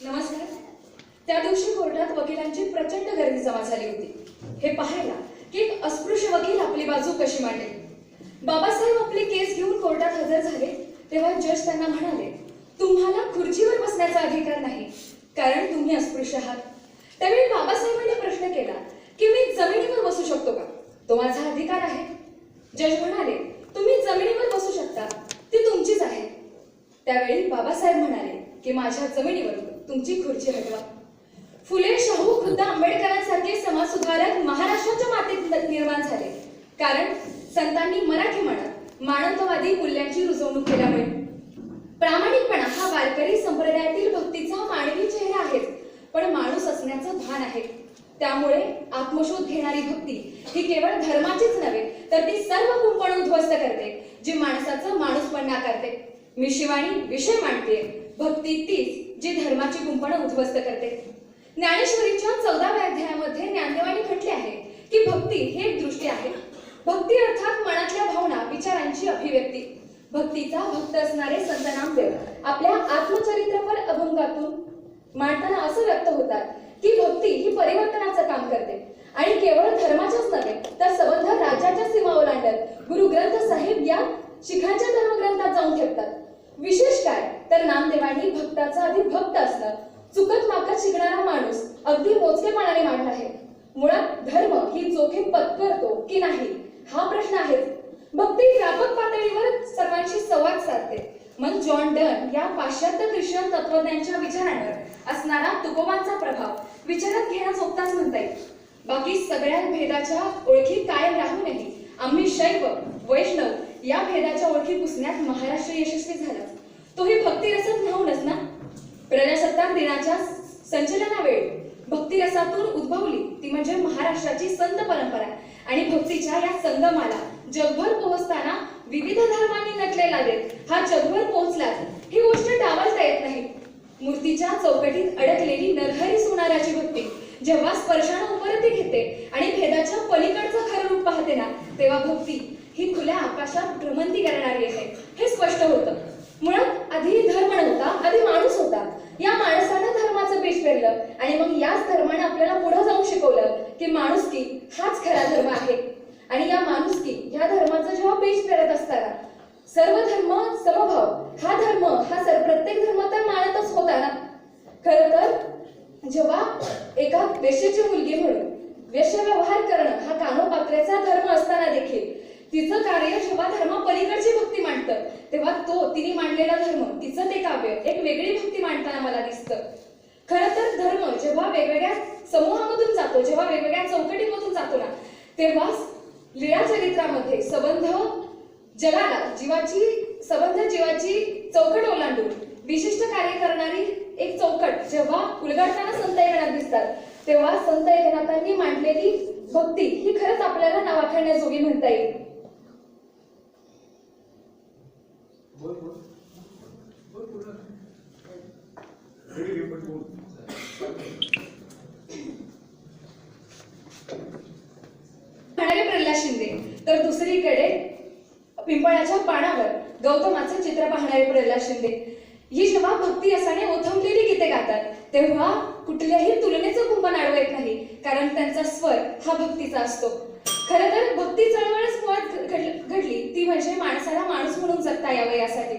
नमस्कार. त्या दिवशी कोर्टात वकिलांची प्रचंड गर्दी जमा झाली होती. हे पाहायला की एक अस्पृश्य वकील आपली बाजू कशी मांडेल? बाबासाहेब आपली केस घेऊन कोर्टात हजर झाले तेव्हा जज त्यांना म्हणाले तुम्हाला खुर्चीवर बसण्याचा अधिकार नाही कारण तुम्ही अस्पृश्य आहात. त्यावेळी बाबासाहेबांनी प्रश्न केला की मी जमिनीवर बसू शकतो का? तो माझा अधिकार आहे. जज म्हणाले तुम्ही जमिनीवर बसू शकता ती तुमचीच आहे. त्यावेळी बाबासाहेब म्हणाले की माझ्या जमिनीवरून तुमची खुर्ची हटवा फुले शाहू खुद्द आंबेडकरांसारखे समाजसुधारक महाराष्ट्राच्या मातीत निर्माण झाले. कारण संतांनी मराठी म्हणत मानवतावादी मूल्यांची रुजवणूक केल्यामुळे. प्रामाणिकपणा हा वारकरी संप्रदायातील भक्तीचा मानवी चेहरा आहे. पण माणूस असण्याचं भान आहे. त्यामुळे आत्मशोध घेणारी भक्ती ही केवळ धर्माचीच नव्हे तर ती सर्व कुंपण उद्ध्वस्त करते जी माणसाचं माणूसपण नाकारते. मी शिवानी विषय मांडते भक्ती तीच जी धर्माची कुंपणं उद्ध्वस्त करते. ज्ञानेश्वरीच्या चौदाव्या अध्यायामध्ये ज्ञानदेवाने म्हटले आहे की भक्ती हे एक दृष्टी आहे. भक्ती अर्थात मनातल्या भावना विचारांची अभिव्यक्ती. भक्तीचा भक्त असणारे संत नामदेव आपल्या आत्मचरित्रपर अभंगातून मांडताना असं व्यक्त होतात की भक्ती ही परिवर्तनाचं काम करते. आणि केवळ धर्माच्याच नव्हे तर संबंध राज्याच्या सीमा ओलांडत गुरु ग्रंथ साहेब या शिखांच्या तर नामदेवांनी भक्ताचा आधी भक्त असणं चुकत माकत शिकणारा माणूस अगदी मोजकेपणाने मांडला आहे. मुळात धर्म ही जोखीम पत्करतो की नाही हा प्रश्न आहे भक्ती व्यापक पातळीवर सर्वांशी संवाद साधते. मग जॉन डन या पाश्चात्य ख्रिश्चन तत्वज्ञांच्या विचारांवर असणारा तुकोबांचा प्रभाव विचारात घेण्याजोगताच म्हणता येईल. बाकी सगळ्या भेदाच्या ओळखी कायम राहूनही आम्ही शैव वैष्णव या भेदाच्या ओळखी पुसण्यात महाराष्ट्र यशस्वी झाला. तोही भक्तिरसात न्हाऊनच ना? प्रजासत्ताक दिनाच्या संचलनावेळी भक्तिरसातून उद्भवली ती म्हणजे महाराष्ट्राची संत परंपरा आणि भक्तीच्या या संगमाला जगभर पोहोचताना विविध धर्मांनी नटलेला देत हा जगभर पोहोचलाच. ही गोष्ट डावलता येत नाही. मूर्तीच्या चौकटीत अडकलेली नरहरी सोनाराची भक्ती जेव्हा स्पर्शानं उपरती घेते आणि भेदाच्या पलीकडचं खरं रूप पाहते ना तेव्हा भक्ती ही खुल्या आकाशात भ्रमंती करणारी आहे. हे स्पष्ट होतं. मुळात आधी धर्म नव्हता आधी माणूस होता. या माणसानं धर्माचं बीज पेरलं. आणि मग याच धर्माने आपल्याला पुढे जाऊन शिकवलं की माणुसकी हाच खरा धर्म आहे. आणि या माणुसकी या धर्माचं जेव्हा बीज पेरत असताना सर्व धर्म समभाव हा धर्म हा सर प्रत्येक धर्म तर मानतच होता ना? खर तर जेव्हा एका वेश्याची मुलगी म्हणून वेश्य व्यवहार करणं हा कानोपात्र्याचा धर्म असताना देखील तिचं कार्य जेव्हा धर्मा पलीकडची भक्ती मांडतं तेव्हा तो तिने मांडलेला धर्म तिचं ते काव्य एक वेगळी भक्ती मांडताना मला दिसतं. खरं तर धर्म जेव्हा वेगवेगळ्या समूहामधून जातो जेव्हा वेगवेगळ्या चौकटीमधून जातो ना तेव्हा लीळा चरित्रामध्ये संबंध जगाला जीवाची संबंध जीवाची चौकट ओलांडून विशिष्ट कार्य करणारी एक चौकट जेव्हा उलगडताना संत एकनाथ दिसतात तेव्हा संत एकनाथांनी मांडलेली भक्ती ही खरंच आपल्याला नावाखाण्याजोगी म्हणता येईल. प्रल्हाद शिंदे. तर दुसरीकडे पिंपळाच्या पानावर गौतमाचं चित्र पाहणारे प्रल्हाद शिंदे. ही जेव्हा भक्ती रसाने ओथंबलेली गीते गातात तेव्हा कुठल्याही तुलनेचं कुंभ नाडू येत नाही कारण त्यांचा स्वर हा भक्तीचा असतो. खर तर भक्ती चळवळच मुळात घडली ती म्हणजे माणसाला माणूस म्हणून जगता यावं यासाठी.